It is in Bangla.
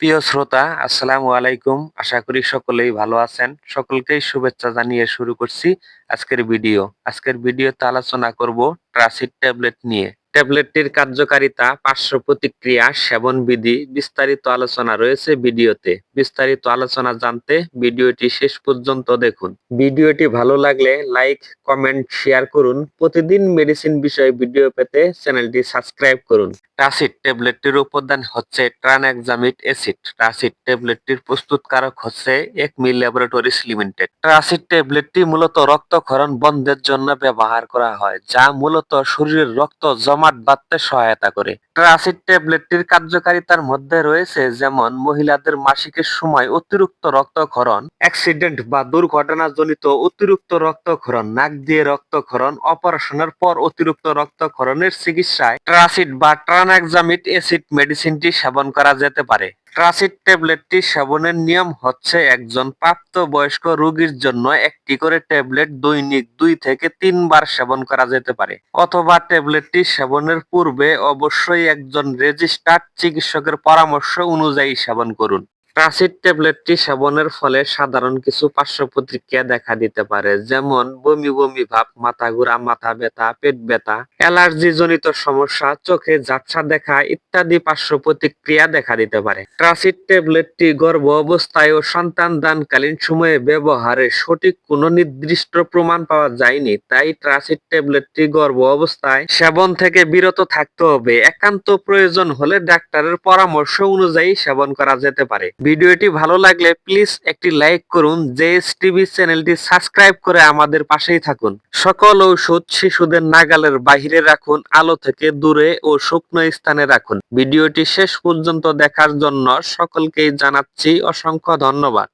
প্রিয় শ্রোতা, আসসালামু আলাইকুম। আশা করি সকলেই ভালো আছেন। সকলকেই শুভেচ্ছা জানিয়ে শুরু করছি আজকের ভিডিও। আজকের ভিডিওতে আলোচনা করব ট্রাসিড ট্যাবলেট নিয়ে। ট্যাবলেটটির কার্যকারিতা পার্শ্ব প্রতিক্রিয়া সেবন বিধি বিস্তারিত আলোচনা রয়েছে ভিডিওতে। বিস্তারিত আলোচনা জানতে ভিডিওটি শেষ পর্যন্ত দেখুন। ভিডিওটি ভালো লাগলে লাইক, কমেন্ট, শেয়ার করুন। প্রতিদিন মেডিসিন বিষয়ে ভিডিও পেতে চ্যানেলটি সাবস্ক্রাইব করুন। ট্রাসিড ট্যাবলেটটির উপাদান হচ্ছে ট্রানএক্সামিড অ্যাসিড। ট্রাসিড ট্যাবলেটটির প্রস্তুতকারক হচ্ছে এক মিল ল্যাবরেটরিজ লিমিটেড। ট্রাসিড ট্যাবলেটটি মূলত রক্তক্ষরণ বন্ধের জন্য ব্যবহার করা হয়, যা মূলত শরীরের রক্ত জমাট বাঁধতে সহায়তা করে। ট্রাসিড ট্যাবলেটটির কার্যকারিতার মধ্যে রয়েছে যেমন মহিলাদের মাসিকের সময় অতিরিক্ত রক্তক্ষরণ, অ্যাক্সিডেন্ট বা দুর্ঘটনাজনিত অতিরিক্ত রক্তক্ষরণ, নাক দিয়ে রক্তক্ষরণ, অপারেশনের পর অতিরিক্ত রক্তক্ষরণের চিকিৎসায় ট্রাসিড বা ট্রানাক্সামিড অ্যাসিড মেডিসিনটি সেবন করা যেতে পারে। ট্রাসিড ট্যাবলেটটি সেবনের নিয়ম হচ্ছে একজন প্রাপ্তবয়স্ক রোগীর জন্য একটি করে ট্যাবলেট দৈনিক দুই থেকে তিনবার সেবন করা যেতে পারে। অথবা ট্যাবলেটটি সেবনের পূর্বে অবশ্যই একজন রেজিস্টার্ড চিকিৎসকের পরামর্শ অনুযায়ী সেবন করুন। ট্রাসিড ট্যাবলেটটি সেবনের ফলে সাধারণ কিছু পার্শ্ব প্রতিক্রিয়া দেখা দিতে পারে, যেমন বমি বমি ভাব, মাথা ঘোরা, মাথা ব্যথা, পেট ব্যথা অ্যালার্জি জনিত সমস্যা, চোখে ঝাপসা দেখা ইত্যাদি পার্শ্ব প্রতিক্রিয়া দেখা দিতে পারে। ট্রাসিড ট্যাবলেটটি গর্ভ অবস্থায় ও সন্তান দানকালীন সময়ে ব্যবহারে সঠিক কোনো নির্দিষ্ট প্রমাণ পাওয়া যায়নি, তাই ট্রাসিড ট্যাবলেটটি গর্ভ অবস্থায় সেবন থেকে বিরত থাকতে হবে। একান্ত প্রয়োজন হলে ডাক্তারের পরামর্শ অনুযায়ী সেবন করা যেতে পারে। ভিডিওটি ভালো লাগলে প্লিজ একটি লাইক করুন জেএস টিভি চ্যানেলটি সাবস্ক্রাইব করে আমাদের পাশেই থাকুন। সকল ঔষধ শিশুদের নাগালের বাহিরে রাখুন, আলো থেকে দূরে ও শুকনো স্থানে রাখুন। ভিডিওটি শেষ পর্যন্ত দেখার জন্য সকলকেই জানাচ্ছি অসংখ্য ধন্যবাদ।